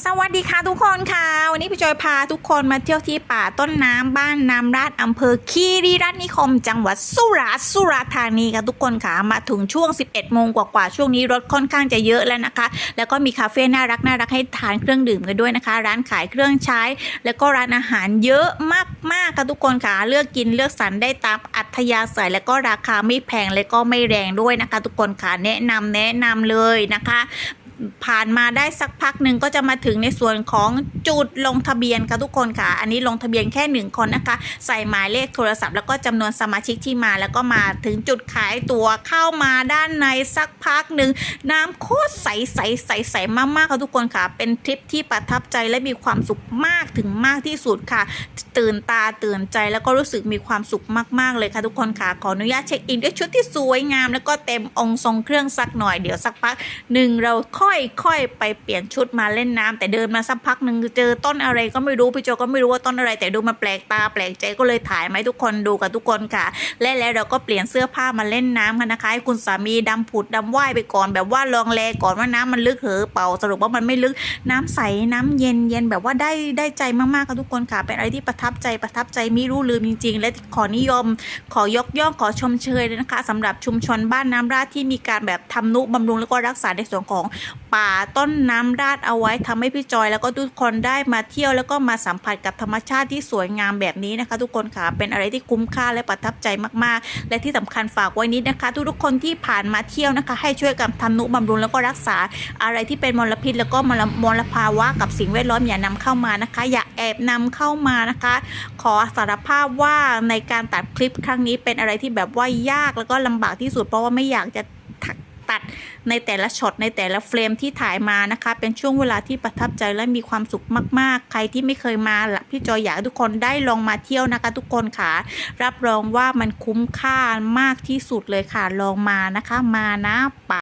สวัสดีค่ะทุกคนค่ะ วันนี้พี่จอยพาทุกคนมาเที่ยวที่ป่าต้นน้ำบ้านน้ำราดอำเภอคีรีรัตนิคม จังหวัดสุราษฎร์สุราษฎร์ธานีค่ะทุกคนค่ะมาถึงช่วง 11 โมงกว่าๆช่วงนี้รถค่อนข้างจะเยอะแล้วนะคะ แล้วก็มีคาเฟ่น่ารักน่ารักให้ทานเครื่องดื่มกันด้วยนะคะ ร้านขายเครื่องใช้ แล้วก็ร้านอาหารเยอะมากๆค่ะทุกคนค่ะเลือกกินเลือกสรรได้ตามอัธยาศัยแล้วก็ราคาไม่แพงและก็ไม่แรงด้วยนะคะ ทุกคนค่ะแนะนำแนะนำเลยนะคะ ผ่านมาได้สักพักหนึ่งก็จะมาถึงในส่วนของจุดลงทะเบียนค่ะทุกคนค่ะ อันนี้ลงทะเบียนแค่หนึ่งคนนะคะ ใส่หมายเลขโทรศัพท์แล้วก็จำนวนสมาชิกที่มาแล้วก็มาถึงจุดขายตั๋วเข้ามาด้านในสักพักหนึ่งน้ำโคตรใสใสใสใสมากๆค่ะทุกคนค่ะ เป็นทริปที่ประทับใจและมีความสุขมากถึงมากที่สุดค่ะ ตื่นตาตื่นใจแล้วก็รู้สึกมีความสุขมากๆเลยค่ะทุกคนค่ะ ขออนุญาตเช็คอินด้วยชุดที่สวยงาม แล้วก็เต็มองค์ทรงเครื่องสักหน่อยเดี๋ยวสักพักหนึ่งเราค่อยค่อยๆ ไปเปลี่ยนชุดมาเล่นน้ำแต่เดินมาสักพักหนึ่งเจอต้นอะไรก็ไม่รู้พี่โจก็ไม่รู้ว่าต้นอะไร แต่ดูมาแปลกตาแปลกใจก็เลยถ่ายมาให้ทุกคนดูกับทุกคนค่ะ และแล้วเราก็เปลี่ยนเสื้อผ้ามาเล่นน้ำกันนะคะให้คุณสามีดำผุดดำว่ายไปก่อน แบบว่าลองแลก่อนว่าน้ำมันลึกเหรอเป่าสรุปว่ามันไม่ลึกน้ำใสน้ำเย็นเย็นแบบว่าได้ได้ใจมากๆค่ะทุกคนค่ะ เป็นอะไรที่ประทับใจประทับใจไม่รู้ลืมจริง ๆ และขอนิยม ขอยกย่องขอชมเชยเลยนะคะสำหรับชุมชนบ้านน้ำราดที่มีการแบบทำนุบำรุงแล้วก็รักษาในส่วนของป่าต้นน้ำราดเอาไว้ทำให้พี่จอยแล้วก็ทุกคนได้มาเที่ยวแล้วก็มาสัมผัสกับธรรมชาติที่สวยงามแบบนี้นะคะ ทุกคนค่ะเป็นอะไรที่คุ้มค่าและประทับใจมากๆ และที่สำคัญฝากไว้นิดนะคะ ทุกๆคนที่ผ่านมาเที่ยวนะคะ ให้ช่วยกันทำนุบำรุงแล้วก็รักษาอะไรที่เป็นมลพิษ แล้วก็มลมลภาวะกับสิ่งแวดล้อมอย่านำเข้ามานะคะ อย่าแอบนำเข้ามานะคะ ขอสารภาพว่าในการตัดคลิปครั้งนี้เป็นอะไรที่แบบว่ายากแล้วก็ลำบากที่สุดเพราะว่าไม่อยากจะ ตัดในแต่ละช็อตในแต่ละเฟรมที่ถ่ายมานะคะ เป็นช่วงเวลาที่ประทับใจและมีความสุขมาก ๆ ใครที่ไม่เคยมาละพี่จอยอยากให้ทุกคนได้ลองมาเที่ยวนะคะ ทุกคนค่ะ รับรองว่ามันคุ้มค่ามากที่สุดเลยค่ะลองมานะคะมานะปะ